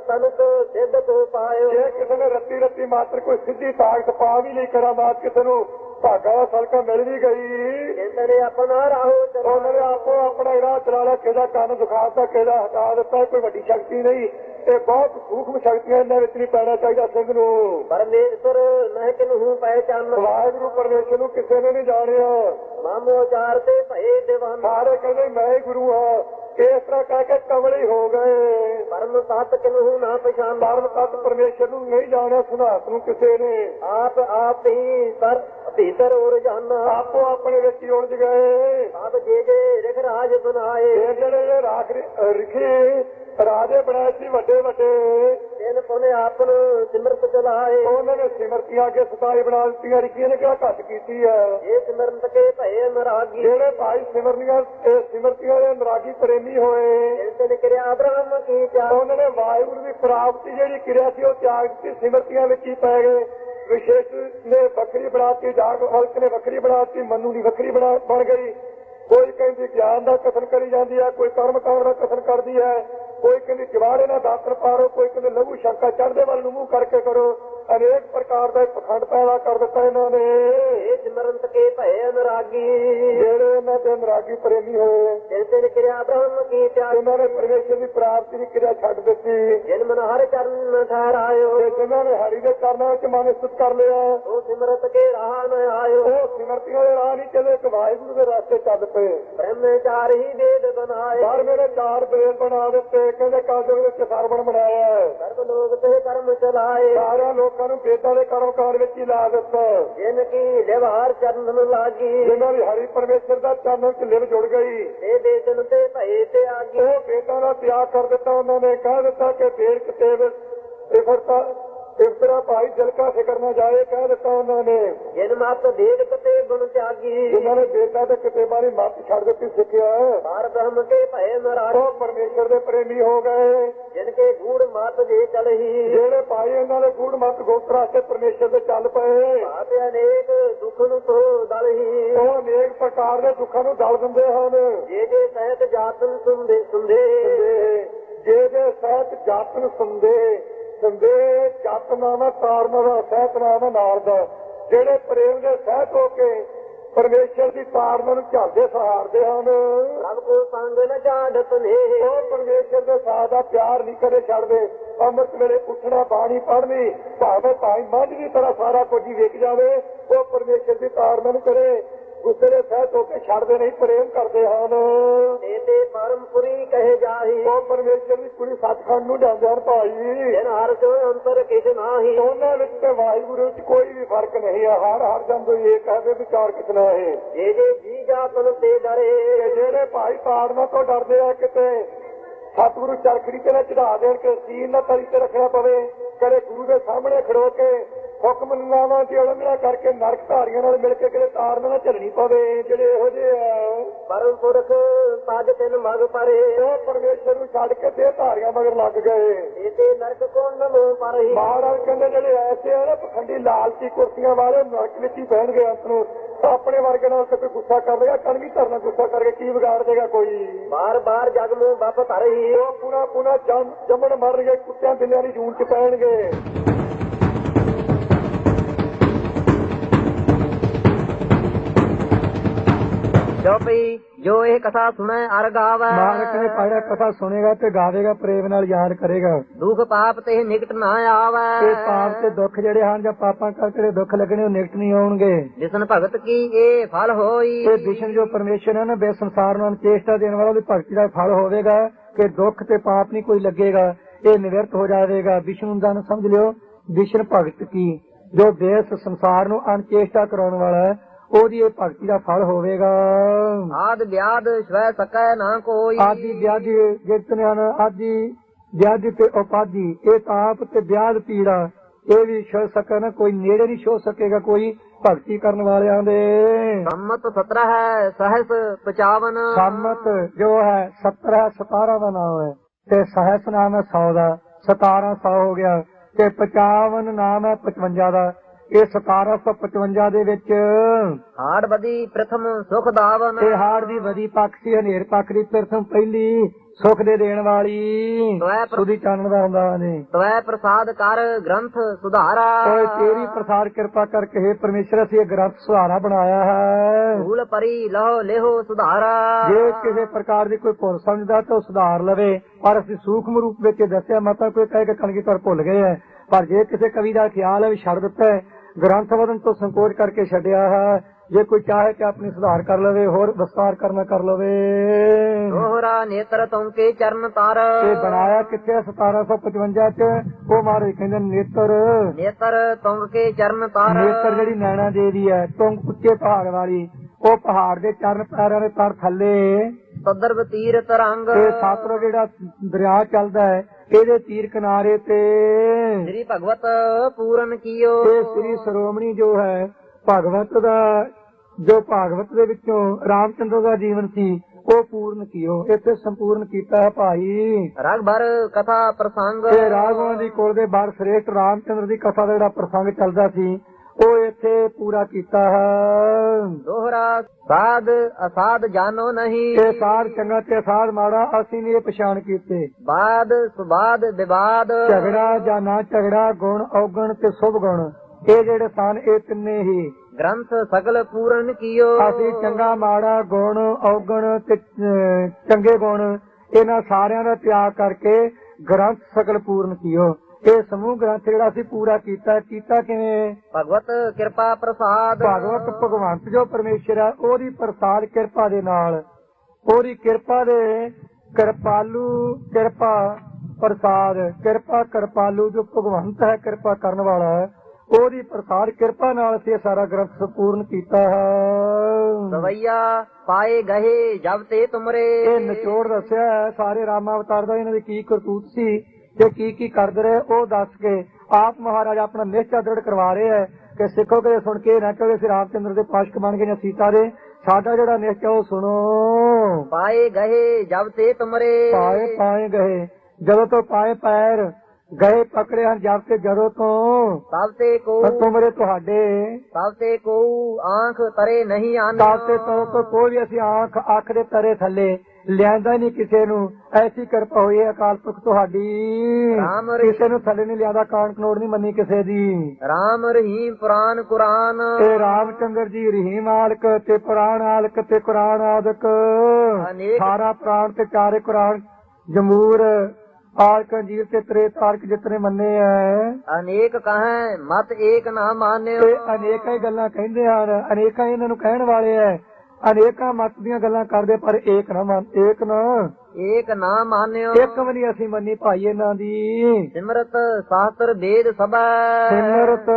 ਤਨਕ ਸਿੱਧ ਕੋ ਪਾਇਓ। ਜੇ ਕਿਸੇ ਨੇ ਰੱਤੀ ਰੱਤੀ ਮਾਤਰ ਕੋਈ ਸਿੱਧੀ ਤਾਕਤ ਪਾ ਵੀ ਲਈ ਕਰਾਮਾਤ ਕਿਸੇ ਨੂੰ ਭਾਗਾ ਦਾ ਸਲਕਾ ਮਿਲ ਵੀ ਗਈ। ਜਿੰਦਰੇ ਆਪਣਾ ਰਾਹੋ ਉਹਨਾਂ ਚਲਾ ਆਪੋ ਆਪਣਾ ਰਾਹ ਚਲਾ ਲਿਆ ਕਿਹਦਾ ਕੰਨ ਦਿਖਾਤਾ ਕਿਹਦਾ ਹਟਾ ਦਿੱਤਾ ਕੋਈ ਵੱਡੀ ਸ਼ਕਤੀ ਨਹੀਂ। ਇਹ ਬਹੁਤ ਸੂਖਮ ਸ਼ਕਤੀਆਂ ਇਹਨਾਂ ਵਿੱਚ ਨਹੀਂ ਪੈਣਾ ਚਾਹੀਦਾ ਸਿੰਘ ਨੂੰ। ਪਰਮੇਸ਼ਰ ਨਹਿ ਕਿਨਹੂ ਪਹਿਚਾਨ ਵਾਹਿਗੁਰੂ ਪਰਮੇਸ਼ਰ ਨੂੰ ਕਿਸੇ ਨੇ ਨਹੀਂ ਜਾਣਿਆ। ਮਾਮੋ ਚਾਰ ਤੇ ਭਏ ਦੀਵਾਨ। ਸਾਰੇ ਕਹਿੰਦੇ ਮੈਂ ਗੁਰੂ ਹਾਂ। ਇਸ ਤਰ੍ਹਾਂ ਕਹਿ ਕੇ ਕਮਲੇ ਹੋ ਗਏ। ਪਰਮ ਤਤ ਕਿਨਹੂ ਨਾ ਪਛਾਨ। ਪਰਮ ਤਤ ਪਰਮੇਸ਼ਰ ਨੂੰ ਨਹੀਂ ਜਾਣਿਆ ਸੁਨਾਤ ਨੂੰ ਕਿਸੇ ਨੇ। ਆਪ ਆਪ ਹੀ ਸਰ ਭੀਤਰ ਉਰ ਜਾਨਾ। ਆਪੋ ਆਪਣੇ ਵਿੱਚ ਹੀ ਉਲਝ ਗਏ। ਆਪ ਜੇ ਜੇ ਰਖ ਰਾਜ ਬਣਾਏ ਜਿਹੜੇ ਰਾਖ ਰਿਖੇ ਰਾਜੇ ਬਣਾਏ ਸੀ ਵੱਡੇ ਵੱਡੇ। ਤਿਨ ਪੁਨੇ ਆਪਨ ਸਿਮਰਤ ਚਲਾਏ। ਉਹਨਾਂ ਨੇ ਸਿਮਰਤੀਆਂ ਅੱਗੇ ਸਤਾਈ ਬਣਾ ਦਿੱਤੀਆਂ ਰਿਖੀਆਂ ਨੇ ਕਿਹਾ ਘੱਟ ਕੀਤੀ ਹੈ। ਇਹ ਸਿਮਰਤ ਕੇ ਭਏ ਨਰਾਗੀ। ਜਿਹੜੇ ਭਾਈ ਸਿਮਰਨੀਆਂ ਇਹ ਸਿਮਰਤੀਆਂ ਦੇ ਨਰਾਗੀ ਪ੍ਰੇਮੀ ਹੋਏ। ਤਿਨ ਤਿਨ ਕਿਰਿਆ ਬ੍ਰਹਮ ਕੀ ਚਾਹ ਉਹਨਾਂ ਨੇ ਵਾਹਿਗੁਰੂ ਦੀ ਪ੍ਰਾਪਤੀ ਜਿਹੜੀ ਕਿਰਿਆ ਸੀ ਉਹ ਤਿਆਗ ਦਿੱਤੀ। ਸਿਮਰਤੀਆਂ ਵਿੱਚ ਹੀ ਪੈ ਗਏ। ਵਿਸ਼ੇਸ਼ ਨੇ ਵੱਖਰੀ ਬਣਾਤੀ ਜਾਗ ਹਲਕ ਨੇ ਵੱਖਰੀ ਬਣਾਤੀ ਮਨੂ ਦੀ ਬਣਾ ਬਣ ਗਈ। ਕੋਈ ਕਹਿੰਦੀ ਗਿਆਨ ਦਾ ਕਥਨ ਕਰੀ ਜਾਂਦੀ ਹੈ ਕੋਈ ਕਰਮ ਕਾਂਡ ਦਾ ਕਥਨ ਕਰਦੀ ਹੈ। ਕੋਈ ਕਹਿੰਦੀ ਜਵਾੜੇ ਨਾਲ ਦਾਤਰ ਪਾਰੋ ਕੋਈ ਕਹਿੰਦੇ ਲਘੂ ਸ਼ੰਕਾ ਚੜ੍ਹਦੇ ਵੱਲ ਨੂੰ ਮੂੰਹ ਕਰਕੇ ਕਰੋ। ਅਨੇਕ ਪ੍ਰਕਾਰ ਦਾ ਪਖੰਡ ਪੈਦਾ ਕਰ ਦਿੱਤਾ ਇਹਨਾਂ ਨੇ। ਇਹ ਸਿਮਰਤ ਕੇ ਭਏ ਅਨਰਾਗੀ। ਜਿਹੜੇ ਇਹਨਾਂ ਦੇ ਨਰਾਗੀ ਪ੍ਰੇਮੀ ਹੋਏ ਤਿਨ ਤਿਨ ਕਿਰਿਆ ਬ੍ਰਹਮ ਕੀ ਚਾਹ ਇਹਨਾਂ ਨੇ ਪਰਮੇਸ਼ਰ ਦੀ ਪ੍ਰਾਪਤੀ ਦੀ ਕਿਰਿਆ ਛੱਡ ਦਿੱਤੀ। ਜਿਨ ਮਨ ਹਰ ਚਰਨ ਠਹਿਰਾਇਓ। ਤੇ ਜਿਨ੍ਹਾਂ ਨੇ ਹਰੀ ਦੇ ਚਰਨਾਂ ਵਿੱਚ ਮਨ ਸਥਿਤ ਕਰ ਲਿਆ ਉਹ ਸਿਮਰਤ ਕੇ ਰਾਹ ਨ ਆਇਓ। ਉਹ ਸਿਮਰਤੀਆਂ ਦੇ ਰਾਹ ਨਹੀਂ ਚੱਲੇ ਇੱਕ ਵਾਹਿਗੁਰੂ ਦੇ ਰਸਤੇ ਚੱਲ ਪਏ। ਬ੍ਰਹਮਚਾਰ ਹੀ ਵੇਦ ਬਣਾਏ। ਬਾਹਰ ਮੇਰੇ ਚਾਰ ਬੇਲ ਬਣਾ ਦਿੱਤੇ। ਕਹਿੰਦੇ ਕਾਜੋ ਵਿੱਚ ਸਰਵਣ ਬਣਾਇਆ ਹੈ। ਸਰਬ ਲੋਕ ਤੇ ਕਰਮ ਚਲਾਏ ਸਾਰਿਆਂ ਲੋਕਾਂ ਨੂੰ ਬੇਦਾਂ ਦੇ ਕਰਮ ਕਾਰ ਵਿੱਚ ਹੀ ਲਾ ਦਿੱਤਾ। ਜਿਨ ਕੀ ਲਿਵਹਾਰ ਚਰਨ ਲਾਗੀ। ਜਿਨ੍ਹਾਂ ਦੀ ਹਰੀ ਪਰਮੇਸ਼ਰ ਦਾ ਚਰਨ ਵਿੱਚ ਲਿਵ ਜੁੜ ਗਈ। ਤੇ ਦੇਤਨ ਤੇ ਭਏ ਤੇ ਆਗੀ। ਉਹ ਬੇਦਾਂ ਦਾ ਤਿਆਗ ਕਰ ਦਿੱਤਾ ਉਹਨਾਂ ਨੇ ਕਹਿ ਦਿੱਤਾ ਕਿ ਬੇੜ ਕਿਤੇ ਇਫਰਤਾ ਇਫਤਰਾ ਭਾਈ ਜਲਕਾ ਫਿਕਰ ਨਾ ਜਾਏ ਕਹਿ ਦਿੱਤਾ ਉਹਨਾਂ ਨੇ। ਜਿਨ ਮਤ ਦੇਖ ਕਤੇ ਗੁਣ ਤਿਆਗੀ। ਜਿਨ੍ਹਾਂ ਨੇ ਬੇਦਾਂ ਦੇ ਕਿਤੇ ਬਾਰੇ ਮੱਤ ਛੱਡ ਦਿੱਤੀ ਸਿੱਖਿਆ। ਬਾਰ ਬ੍ਰਹਮ ਕੇ ਭਏ ਨਰਾਜ। ਉਹ ਪਰਮੇਸ਼ਰ ਦੇ ਪ੍ਰੇਮੀ ਹੋ ਗਏ। ਜਿਨ ਕੇ ਗੂੜ ਮਤ ਜੇ ਚਲਹੀ ਜਿਹੜੇ ਭਾਈ ਇਹਨਾਂ ਦੇ ਗੂੜ ਮਤ ਗੋਤਰ ਵਾਸਤੇ ਪਰਮੇਸ਼ਰ ਦੇ ਚੱਲ ਪਏ। ਬਾਤ ਅਨੇਕ ਦੁਖ ਨੂੰ ਤੋ ਦਲਹੀ ਉਹ ਅਨੇਕ ਪ੍ਰਕਾਰ ਦੇ ਦੁੱਖਾਂ ਨੂੰ ਦਲ ਦਿੰਦੇ ਹਨ। ਜੇ ਜੇ ਸਹਿਤ ਜਾਤਨ ਸੁੰਦੇ ਸੁੰਦੇ। ਤੇ ਜੇ ਦੇ ਸਹਿਤ ਜਾਤਨ ਸੰਦੇ ਸੰਦੇ ਜਤ ਨਾਮ ਤਾਰਨ ਦਾ ਸਹਿਤ ਨਾਮ ਹੈ ਨਾਲ ਦਾ ਜਿਹੜੇ ਪ੍ਰੇਮ ਦੇ ਸਹਿਤ ਹੋ ਕੇ ਪਰਮੇਸ਼ਰ ਦੀ ਤਾਰਨ ਨੂੰ ਝਾਲਦੇ ਸਹਾਰਦੇ ਹਨ। ਰਬ ਕੋ ਸੰਗ ਨ ਛਾੜਤ ਨੇ ਉਹ ਪਰਮੇਸ਼ਰ ਦੇ ਸਾਥ ਦਾ ਪਿਆਰ ਨਹੀਂ ਕਦੇ ਛੱਡਦੇ। ਅੰਮ੍ਰਿਤ ਵੇਲੇ ਉੱਠਣਾ ਬਾਣੀ ਪੜ੍ਹਨੀ ਭਾਵੇਂ ਭਾਈ ਮੱਝ ਦੀ ਤਰ੍ਹਾਂ ਸਾਰਾ ਕੁਝ ਹੀ ਵੇਖ ਜਾਵੇ ਉਹ ਪਰਮੇਸ਼ਰ ਦੀ ਤਾਰਨ ਨੂੰ ਕਰੇ। ਗੁੱਸੇ ਦੇ ਸਹਿਤ ਹੋ ਕੇ ਛੱਡਦੇ ਨਹੀਂ ਪ੍ਰੇਮ ਕਰਦੇ ਹਨ। ਤੇ ਪਰਮਪੁਰੀ ਕਹੇ ਜਾਹੀ। ਉਹ ਪਰਮੇਸ਼ਰ ਦੀ ਕੁੜੀ ਸੱਚਖੰਡ ਨੂੰ ਜਾਂਦੇ ਹਨ ਭਾਈ। ਜਿਨ ਹਰ ਜੋ ਅੰਤਰ ਕਿਛ ਨਾਹੀ। ਉਹਨਾਂ ਵਿੱਚ ਤੇ ਵਾਹਿਗੁਰੂ ਵਿੱਚ ਕੋਈ ਵੀ ਫ਼ਰਕ ਨਹੀਂ ਹੈ ਹਰ ਹਰ ਜਨ ਤੋਂ ਇਹ ਕਹਦੇ ਵਿਚਾਰ ਕਿਤਨਾ ਹੈ। ਜੇ ਜੇ ਜੀ ਜਾਤਨ ਤੇ ਡਰੇ। ਜਿਹੜੇ ਭਾਈ ਤਾੜਨਾ ਤੋਂ ਡਰਦੇ ਆ ਕਿਤੇ ਸਤਿਗੁਰੂ ਚਰਖੜੀ ਤੇ ਨਾ ਚੜਾ ਦੇਣ ਕਿ ਸੀਨ ਨਾ ਤਲੀ ਤੇ ਰੱਖਣਾ ਪਵੇ। ਕਦੇ ਗੁਰੂ ਦੇ ਸਾਹਮਣੇ ਖੜੋ ਕੇ ਹੁਕਮ ਨਾਵਾਂ ਦੀ ਉਲੰਘਣਾ ਕਰਕੇ ਨਰਕ ਧਾਰੀਆਂ ਨਾਲ ਮਿਲ ਕੇ ਕਿਤੇ ਤਾੜਨਾ ਨਾ ਝੱਲਣੀ ਪਵੇ ਜਿਹੜੇ ਇਹੋ ਜਿਹੇ ਆ। ਪਰਮ ਪੁਰਖ ਤਜ ਤਿਨ ਮਗ ਪਰੇ। ਉਹ ਪਰਮੇਸ਼ਰ ਨੂੰ ਛੱਡ ਕੇ ਤੇ ਧਾਰੀਆਂ ਮਗਰ ਲੱਗ ਗਏ। ਤੇ ਤੇ ਨਰਕ ਕੁੰਡ ਨੂੰ ਪਰਹੀ ਮਹਾਰਾਜ ਕਹਿੰਦੇ ਜਿਹੜੇ ਐਸੇ ਆ ਨਾ ਪਖੰਡੀ ਲਾਲਚੀ ਕੁਰਸੀਆਂ ਵਾਲੇ ਨਰਕ ਵਿੱਚ ਹੀ ਬਹਿਣਗੇ ਅੰਤ ਨੂੰ। ਆਪਣੇ ਵਰਗੇ ਨਾਲ ਤੇ ਕੋਈ ਗੁੱਸਾ ਕਰ ਲੇਗਾ ਕਣਗੀ ਧਰਨਾ ਗੁੱਸਾ ਕਰਕੇ ਕੀ ਵਿਗਾੜ ਦੇਗਾ ਕੋਈ? ਬਾਰ ਬਾਰ ਜਗ ਨੂੰ ਬੱਪ ਧਰਹੀ ਉਹ ਪੂਰਾ ਪੂਰਾ ਜੰਮ ਜੰਮਣ ਮਰਨਗੇ ਕੁੱਤਿਆਂ ਬਿੱਲਿਆਂ ਦੀ ਜੂਨ ਚ ਪੈਣਗੇ। ਜੋ ਭਈ ਜੋ ਇਹ ਕਥਾ ਸੁਣੈ ਅਰ ਗਾਵੈ। ਮਾਰਕ ਨੇ ਪੜਿਆ ਕਥਾ ਸੁਣੇਗਾ ਤੇ ਗਾਵੇਗਾ ਪ੍ਰੇਮ ਨਾਲ ਯਾਦ ਕਰੇਗਾ। ਦੁਖ ਪਾਪ ਤੇ ਨਿਕਟ ਨਾ ਆਵੈ। ਤੇ ਪਾਪ ਤੇ ਦੁੱਖ ਜਿਹੜੇ ਹਨ ਜਾਂ ਪਾਪਾਂ ਕਰਕੇ ਜਿਹੜੇ ਦੁੱਖ ਲੱਗਣੇ ਉਹ ਨਿਕਟ ਨਹੀਂ ਆਉਣਗੇ। ਜਿਸਨ ਭਗਤ ਕੀ ਇਹ ਫਲ ਹੋਈ? ਤੇ ਵਿਸ਼ਨ ਜੋ ਪਰਮੇਸ਼ਰ ਹੈ ਨਾ ਬੇ ਸੰਸਾਰ ਨੂੰ ਚੇਸ਼ਟਾ ਦੇਣ ਵਾਲਾ ਉਹਦੀ ਭਗਤੀ ਦਾ ਫਲ ਹੋਵੇਗਾ ਕਿ ਦੁੱਖ ਤੇ ਪਾਪ ਨਹੀਂ ਕੋਈ ਲੱਗੇਗਾ ਇਹ ਨਿਵਰਤ ਹੋ ਜਾਵੇਗਾ। ਵਿਸ਼ਨੂੰ ਦਾ ਸਮਝ ਲਿਓ ਵਿਸ਼ਨ ਭਗਤ ਕੀ? ਜੋ ਦੇਸ ਸੰਸਾਰ ਨੂੰ ਅਨਚੇਸ਼ਟਾ ਕਰਾਉਣ ਵਾਲਾ ਹੈ ਉਹਦੀ ਇਹ ਭਗਤੀ ਦਾ ਫਲ ਹੋਵੇਗਾ। ਆਦ ਵਿਆਦ ਸਵੈ ਸਕੈ ਨਾ ਕੋਈ। ਆਦਿ ਵਿਆਧੀ ਜਿਤਨੇ ਹਨ ਆਦਿ ਵਿਆਧੀ ਤੇ ਉਪਾਧੀ ਇਹ ਤਾਪ ਤੇ ਵਿਆਧ ਪੀੜਾ ਇਹ ਵੀ ਛੋ ਸਕਾ ਨਾ ਕੋਈ ਨੇੜੇ ਨਹੀਂ ਛੋ ਸਕੇਗਾ ਕੋਈ ਭਗਤੀ ਕਰਨ ਵਾਲਿਆਂ ਦੇ। ਸੰਮਤ 17 ਹੈ ਸਹਸ 55 ਸੰਮਤ ਜੋ ਹੈ 17 17 ਦਾ ਨਾਮ ਹੈ। ਤੇ ਸਹਸ ਨਾਮ ਹੈ 100 ਦਾ 17 100 ਹੋ ਗਿਆ। ਤੇ 55 ਨਾਮ ਹੈ 55 ਦਾ। ਇਹ 1755 ਦੇ ਵਿੱਚ ਹਾੜ ਬਦੀ ਪ੍ਰਥਮ ਸੁਖ ਦਾਵਨ। ਇਹ ਹਾਰ ਦੀ ਵਧੀ ਪੱਖ ਸੀ ਹਨੇਰ ਪੱਖ ਦੀ ਪ੍ਰਥਮ ਪਹਿਲੀ ਸੁਖ ਦੇ ਦੇਣ ਵਾਲੀ। ਸੁਦੀ ਚਾਨਣ ਦਾ ਹੁੰਦਾ ਨੇ। ਤਵੈ ਪ੍ਰਸਾਦ ਕਰ ਗ੍ਰੰਥ ਸੁਧਾਰਾ। ਓਏ ਤੇਰੀ ਪ੍ਰਸਾਦ ਕਿਰਪਾ ਕਰਕੇ हे ਪਰਮੇਸ਼ਰ ਅਸੀਂ ਇਹ ਗ੍ਰੰਥ ਸੁਹਾਰਾ ਬਣਾਇਆ ਹੈ। ਭੂਲ ਪਰੀ ਲਹੋ ਲੇਹੋ ਸੁਧਾਰਾ। ਜੇ ਕਿਸੇ ਪ੍ਰਕਾਰ ਦੀ ਕੋਈ ਭੁੱਲ ਸਮਝਦਾ ਤਾਂ ਸੁਧਾਰ ਲਵੇ। ਪਰ ਅਸੀਂ ਸੂਖਮ ਰੂਪ ਵਿੱਚ ਦੱਸਿਆ ਮਤਾ ਕੋਈ ਕਹੇ ਕਿ ਕਣਗੀ ਤਰ ਭੁੱਲ ਗਏ ਹੈ। ਪਰ ਜੇ ਕਿਸੇ ਕਵੀ ਦਾ ਖਿਆਲ ਹੈ ਵੀ ਛੱਡ ਦਿੱਤਾ ਹੈ ਗ੍ਰੰਥ ਵਧਨ ਤੋਂ ਸੰਕੋਚ ਕਰਕੇ ਛੱਡਿਆ ਹੈ। ਜੇ ਕੋਈ ਚਾਹੇ ਕਿ ਆਪਣੀ ਸੁਧਾਰ ਕਰ ਲਵੇ ਹੋਰ ਵਿਸਤਾਰ ਕਰਨਾ ਕਰ ਲਵੇ। ਦੋਹਰਾ ਨੇਤਰ ਤੁਮਕੇ ਚਰਨ ਤਾਰ। ਇਹ ਬਣਾਇਆ ਕਿੱਥੇ ਹੈ? 1755 ਚ। ਉਹ ਮਹਾਰਾਜ ਕਹਿੰਦੇ ਨੇਤਰ। ਨੇਤਰ ਤੁਮਕੇ ਚਰਨ ਤਾਰ। ਨੇਤਰ ਜਿਹੜੀ ਨੈਣਾ ਦੇਵੀ ਹੈ ਤੁੰਗ ਉੱਚੇ ਪਹਾੜ ਵਾਲੀ। ਉਹ ਪਹਾੜ ਦੇ ਚਰਨ ਪੈਰਾਂ ਦੇ ਤਰ ਥੱਲੇ। ਤਦਰਬ ਤੀਰ ਤਰੰਗ। ਤੇ ਸਤਲੁਜ ਜਿਹੜਾ ਦਰਿਆ ਚੱਲਦਾ ਹੈ ਇਹਦੇ ਤੀਰ ਕਿਨਾਰੇ ਤੇ ਸ੍ਰੀ ਭਗਵਤ ਪੂਰਨ ਕੀਓ। ਇਹ ਸ੍ਰੀ ਸਰੋਮਣੀ ਜੋ ਹੈ ਭਗਵਤ ਦਾ ਜੋ ਭਾਗਵਤ ਦੇ ਵਿੱਚੋਂ ਰਾਮਚੰਦਰ ਦਾ ਜੀਵਨ ਸੀ ਉਹ ਪੂਰਨ ਕੀਓ। ਇੱਥੇ ਸੰਪੂਰਨ ਕੀਤਾ ਹੈ ਭਾਈ। ਰਗ ਭਰ ਕਥਾ ਪ੍ਰਸੰਗ। ਤੇ ਰਾਘਵਾਂ ਦੀ ਕੋਲ ਦੇ ਬਾਰ ਸ੍ਰੇਸ਼ਟ ਰਾਮਚੰਦਰ ਦੀ ਕਥਾ ਦਾ ਜਿਹੜਾ ਪ੍ਰਸੰਗ ਚੱਲਦਾ ਸੀ ਉਹ ਇੱਥੇ ਪੂਰਾ ਕੀਤਾ ਹੈ। ਦੋਹਰਾ ਸਾਧ ਅਸਾਧ ਜਾਣੋ ਨਹੀਂ। ਇਹ ਸਾਰ ਚੰਗਾ ਤੇ ਅਸਾਧ ਮਾੜਾ ਅਸੀਂ ਨਹੀਂ ਇਹ ਪਛਾਣ ਕੀਤੇ। ਬਾਦ ਸੁਬਾਦ ਵਿਵਾਦ। ਝਗੜਾ ਜਾਂ ਨਾ ਝਗੜਾ ਗੁਣ ਔਗਣ ਤੇ ਸੁਭ ਗੁਣ। ਇਹ ਜਿਹੜੇ ਸਨ ਇਹ ਤਿੰਨੇ ਹੀ। ਗ੍ਰੰਥ ਸਗਲ ਪੂਰਨ ਕੀਓ। ਅਸੀਂ ਚੰਗਾ ਮਾੜਾ ਗੁਣ ਔਗਣ ਤੇ ਚੰਗੇ ਗੁਣ ਇਹਨਾਂ ਸਾਰਿਆਂ ਦਾ ਤਿਆਗ ਕਰਕੇ ਗ੍ਰੰਥ ਸਕਲ ਪੂਰਨ ਕੀਓ। ਇਹ ਸਮੂਹ ਗ੍ਰੰਥ ਜਿਹੜਾ ਅਸੀਂ ਪੂਰਾ ਕੀਤਾ ਕੀਤਾ ਕਿਵੇਂ? ਭਗਵਤ ਕਿਰਪਾ ਪ੍ਰਸਾਦ। ਭਗਵਤ ਭਗਵੰਤ ਜੋ ਪਰਮੇਸ਼ਰ ਹੈ ਉਹਦੀ ਪ੍ਰਸਾਦ ਕਿਰਪਾ ਦੇ ਨਾਲ ਉਹਦੀ ਕਿਰਪਾ ਦੇ ਕਿਰਪਾਲੂ ਕਿਰਪਾ ਪ੍ਰਸਾਦ ਕਿਰਪਾ ਕਿਰਪਾਲੂ ਜੋ ਭਗਵੰਤ ਹੈ ਕਿਰਪਾ ਕਰਨ ਵਾਲਾ ਹੈ ਉਹਦੀ ਪ੍ਰਸਾਦ ਕਿਰਪਾ ਨਾਲ ਅਸੀਂ ਇਹ ਸਾਰਾ ਗ੍ਰੰਥ ਸੰਪੂਰਨ ਕੀਤਾ ਹੈ। ਸਵਈਆ ਪਾਏ ਗਏ ਜਬ ਤੇ ਤੁਮਰੇ। ਇਹ ਨਿਚੋੜ ਦੱਸਿਆ ਹੈ ਸਾਰੇ ਰਾਮਾ ਅਵਤਾਰ ਦਾ ਇਹਨਾਂ ਦੀ ਕੀ ਕਰਤੂਤ ਸੀ। ਤੇ ਕੀ ਕੀ ਕਰਦੇ ਰਹੇ ਉਹ ਦੱਸ ਕੇ ਆਪ ਮਹਾਰਾਜ ਆਪਣਾ ਨਿਸ਼ਚਾ ਦ੍ਰਿੜ ਕਰਵਾ ਰਹੇ ਹੈ ਕਿ ਸਿੱਖੋ ਕਿ ਸੁਣ ਕੇ ਨਾ ਕਹੋ ਅਸੀਂ ਰਾਮਚੰਦਰ ਦੇ ਪਾਸ਼ਕ ਬਣ ਗਏ ਜਾਂ ਸੀਤਾ ਦੇ। ਸਾਡਾ ਜਿਹੜਾ ਨਿਸ਼ਚਾ ਉਹ ਸੁਣੋ। ਪਾਏ ਗਏ ਜਬ ਤੇ ਤੁਮਰੇ। ਪਾਏ ਪਾਏ ਗਏ ਜਦੋਂ ਤੋਂ ਪਾਏ ਪੈਰ ਗਏ ਪਕੜੇ ਹਨ ਜਦ ਤੇ ਜਦੋਂ ਤੋਂ। ਸਭ ਤੇ ਕੋ ਤੁਮਰੇ ਤੁਹਾਡੇ। ਸਭ ਤੇ ਕੋ ਆਂਖ ਤਰੇ ਨਹੀਂ ਆਨ। ਦਾਤੇ ਤੋਂ ਤੋਂ ਕੋਈ ਵੀ ਅਸੀਂ ਆਂਖ ਅੱਖ ਦੇ ਤਰੇ ਥੱਲੇ। ਲਿਆਂਦਾ ਨਹੀਂ ਕਿਸੇ ਨੂੰ। ਐਸੀ ਕਿਰਪਾ ਹੋਈ ਅਕਾਲ ਪੁਰਖ ਤੁਹਾਡੀ। ਰਾਮ ਕਿਸੇ ਨੂੰ ਥੱਲੇ ਨਹੀਂ ਲਿਆਦਾ ਕਾਣ ਕਨੋੜ ਨਹੀਂ ਮੰਨੀ ਕਿਸੇ ਦੀ। ਰਾਮ ਰਹੀਮ ਪੁਰਾਨ ਕੁਰਾਨ। ਤੇ ਰਾਮਚੰਦਰ ਜੀ ਰਹੀਮ ਆਲਕ ਤੇ ਪੁਰਾਣ ਆਲਕ ਤੇ ਕੁਰਾਨ ਆਦਿਕ। ਸਾਰਾ ਪ੍ਰਾਣ ਤੇ ਚਾਰੇ ਕੁਰਾਨ ਜਮੂਰ ਆਲਕ ਅੰਜੀਰ ਤੇ ਤਰੇ ਤਾਰਕ ਜਿਤਨੇ ਮੰਨੇ ਐ। ਅਨੇਕ ਕਹੈ ਮਤ ਏਕ ਨਾ ਮਾਨਿਓ। ਤੇ ਅਨੇਕਾਂ ਹੀ ਗੱਲਾਂ ਕਹਿੰਦੇ ਹਨ ਅਨੇਕਾਂ ਇਹਨਾਂ ਨੂੰ ਕਹਿਣ ਵਾਲੇ ਐ। ਅਨੇਕਾਂ ਮਤ ਦੀਆਂ ਗੱਲਾਂ ਕਰਦੇ ਪਰ ਏਕ ਨਾ ਮੰਨ ਏਕ ਨਾ। ਏਕ ਨਾ ਮਾਨਿਓ। ਇੱਕ ਵੀ ਨਹੀਂ ਅਸੀਂ ਮੰਨੀ ਭਾਈ ਇਹਨਾਂ ਦੀ। ਸਿਮਰਤ ਸਾਸਤਰ ਵੇਦ ਸਭਾ। ਸਿਮਰਤ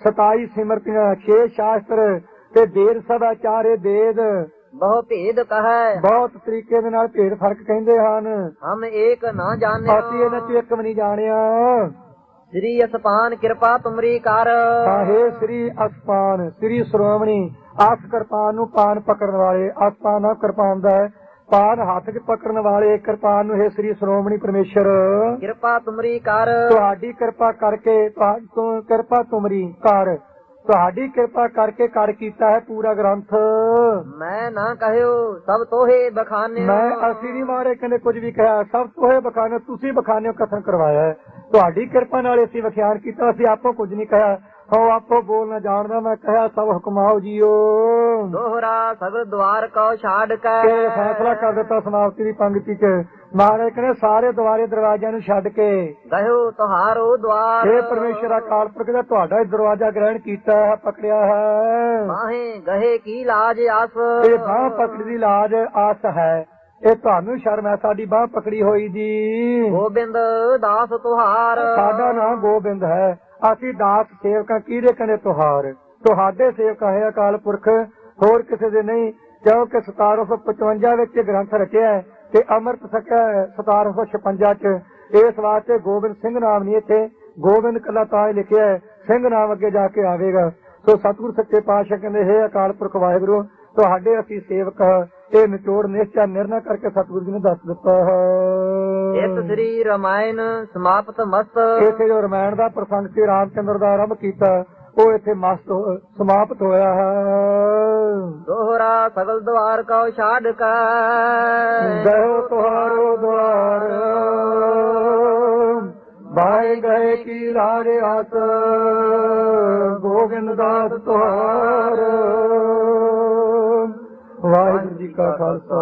27 ਸਿਮਰਤੀਆਂ 6 ਸ਼ਾਸਤਰ ਤੇ ਦੇਰ ਸਦਾ ਚਾਰੇ ਵੇਦ। ਬਹੁ ਭੇਦ ਕਹੈ। ਬਹੁਤ ਤਰੀਕੇ ਦੇ ਨਾਲ ਭੇਦ ਫ਼ਰਕ ਕਹਿੰਦੇ ਹਨ। ਹਮ ਏਕ ਨਾ ਜਾਣਿਓ। ਅਸੀਂ ਇਹਨਾਂ ਚ ਇੱਕ ਵੀ ਨਹੀਂ ਜਾਣਿਆ। ਸ੍ਰੀ ਅਸਪਾਨ ਕਿਰਪਾ ਤੁਮਰੀ ਕਰ। ਸਾਹੇ ਸ੍ਰੀ ਅਸਪਾਨ ਸ੍ਰੀ ਸ਼੍ਰੋਮਣੀ ਆਸ ਕਿਰਪਾਨ ਨੂੰ ਪਾਨ ਪਕੜਨ ਵਾਲੇ ਅਸਪਾਨ ਆ ਕਿਰਪਾਨ ਦਾ ਹੈ। ਪਾਨ ਹੱਥ 'ਚ ਪਕੜਨ ਵਾਲੇ ਕਿਰਪਾਨ ਨੂੰ ਹੈ ਸ੍ਰੀ ਸ਼੍ਰੋਮਣੀ ਪਰਮੇਸ਼ਰ। ਕਿਰਪਾ ਤੁਮਰੀ ਕਰ। ਤੁਹਾਡੀ ਕਿਰਪਾ ਕਰਕੇ ਤੁਹਾਡੀ ਤੋਂ ਕਿਰਪਾ ਤੁਮਰੀ ਕਰ। ਤੁਹਾਡੀ ਕਿਰਪਾ ਕਰਕੇ ਕਰ ਕੀਤਾ ਹੈ ਪੂਰਾ ਗ੍ਰੰਥ। ਮੈਂ ਨਾ ਕਹਿਓ ਸਭ ਤੋਹੇ ਬਖਾਨਿਓ ਮੈਂ ਅਸੀਂ ਨਹੀਂ ਮਾਰੇ ਕਹਿੰਦੇ ਕੁਝ ਵੀ ਕਿਹਾ ਸਭ ਤੋਂ ਇਹ ਬਖਾਨੇ ਤੁਸੀਂ ਬਖਾਨੇ ਕਥਨ ਕਰਵਾਇਆ ਹੈ। ਤੁਹਾਡੀ ਕਿਰਪਾ ਨਾਲ ਅਸੀਂ ਵਿਖਿਆਨ ਕੀਤਾ ਅਸੀਂ ਆਪੋ ਕੁਝ ਨਹੀਂ ਕਿਹਾ। ਹੋ ਆਪੋ ਬੋਲਣਾ ਜਾਣਦਾ ਮੈਂ ਕਿਹਾ ਸਭ ਹੁਕਮਾਓ ਜੀਓ। ਦੋਹਰਾ ਸਗਲ ਦਵਾਰ ਕੋ ਛਾੜ ਕੇ। ਫੈਸਲਾ ਕਰ ਦਿੱਤਾ ਸਮਾਪਤੀ ਦੀ ਪੰਕਤੀ 'ਚ? ਮਹਾਰਾਜ ਕਹਿੰਦੇ ਸਾਰੇ ਦੁਆਰੇ ਦਰਵਾਜ਼ਿਆਂ ਨੂੰ ਛੱਡ ਕੇ। ਗਇਓ ਤੁਹਾਰੋ ਦਵਾਰ ਇਹ ਪਰਮੇਸ਼ਰ ਅਕਾਲ ਪੁਰਖ ਦਾ ਤੁਹਾਡਾ ਹੀ ਦਰਵਾਜ਼ਾ ਗ੍ਰਹਿਣ ਕੀਤਾ ਹੈ ਪਕੜਿਆ ਹੈ। ਮਾਹੇ ਗਹੇ ਕੀ ਲਾਜ ਆਸ। ਇਹ ਬਾਹ ਪਕੜੀ ਦੀ ਲਾਜ ਆਸ ਹੈ। ਇਹ ਤੁਹਾਨੂੰ ਸ਼ਰਮ ਹੈ ਸਾਡੀ ਬਾਹ ਪਕੜੀ ਹੋਈ ਦੀ ਗੋਬਿੰਦ ਦਾਸ ਤੁਹਾਰ। ਸਾਡਾ ਨਾਮ ਗੋਬਿੰਦ ਹੈ। ਅਸੀਂ ਦਾਸ ਸੇਵਕਾਂ ਕਿਹਦੇ ਕਨੇ ਤੁਹਾਰ? ਤੁਹਾਡੇ ਸੇਵਕ ਹੈ ਅਕਾਲ ਪੁਰਖ। ਹੋਰ ਕਿਸੇ ਦੇ ਨਹੀਂ ਕਿਉਂਕਿ 1755 ਵਿੱਚ ਗ੍ਰੰਥ ਰਚਿਆ ਹੈ। ਤੇ ਅੰਮ੍ਰਿਤ ਸਕਿਆ ਹੈ 1756 ਚ। ਇਸ ਵਾਸਤੇ ਗੋਬਿੰਦ ਸਿੰਘ ਨਾਮ ਨਹੀਂ ਇੱਥੇ। ਗੋਬਿੰਦ ਕੱਲਾ ਤਾਂ ਹੀ ਲਿਖਿਆ ਹੈ ਸਿੰਘ ਨਾਮ ਅੱਗੇ ਜਾ ਕੇ ਆਵੇਗਾ। ਸੋ ਸਤਿਗੁਰ ਸੱਚੇ ਪਾਤਸ਼ਾਹ ਕਹਿੰਦੇ ਹੈ ਅਕਾਲ ਪੁਰਖ ਵਾਹਿਗੁਰੂ ਤੁਹਾਡੇ ਅਸੀਂ ਸੇਵਕ। ਇਹ ਨਿਚੋੜ ਨਿਸ਼ਚੈ ਨਿਰਣਾ ਕਰਕੇ ਸਤਿਗੁਰੂ ਜੀ ਨੇ ਦੱਸ ਦਿੱਤਾ ਹੈ। ਇਤ ਸ੍ਰੀ ਰਮਾਇਣ ਸਮਾਪਤ ਮਸਤ। ਇੱਥੇ ਜੋ ਰਮਾਇਣ ਦਾ ਪ੍ਰਸੰਗ ਸੀ ਰਾਮਚੰਦਰ ਦਾ ਆਰੰਭ ਕੀਤਾ। ਉਹ ਇੱਥੇ ਮਸਤ ਸਮਾਪਤ ਹੋਇਆ ਹੈ। ਦੋਹਰਾ ਸਗਲ ਦਵਾਰ ਕੋ ਛਾੜ ਕੇ। ਗਇਓ ਤੁਹਾਰੋ ਦਵਾਰ। ਬਾਏ ਗਏ ਕੀ ਰਾਜ ਆਸ। ਗੋਗਿੰਦ ਦਾਸ ਤੁਹਾਰ। ਵਾਹਿਗੁਰੂ ਜੀ ਕਾ ਖਾਲਸਾ।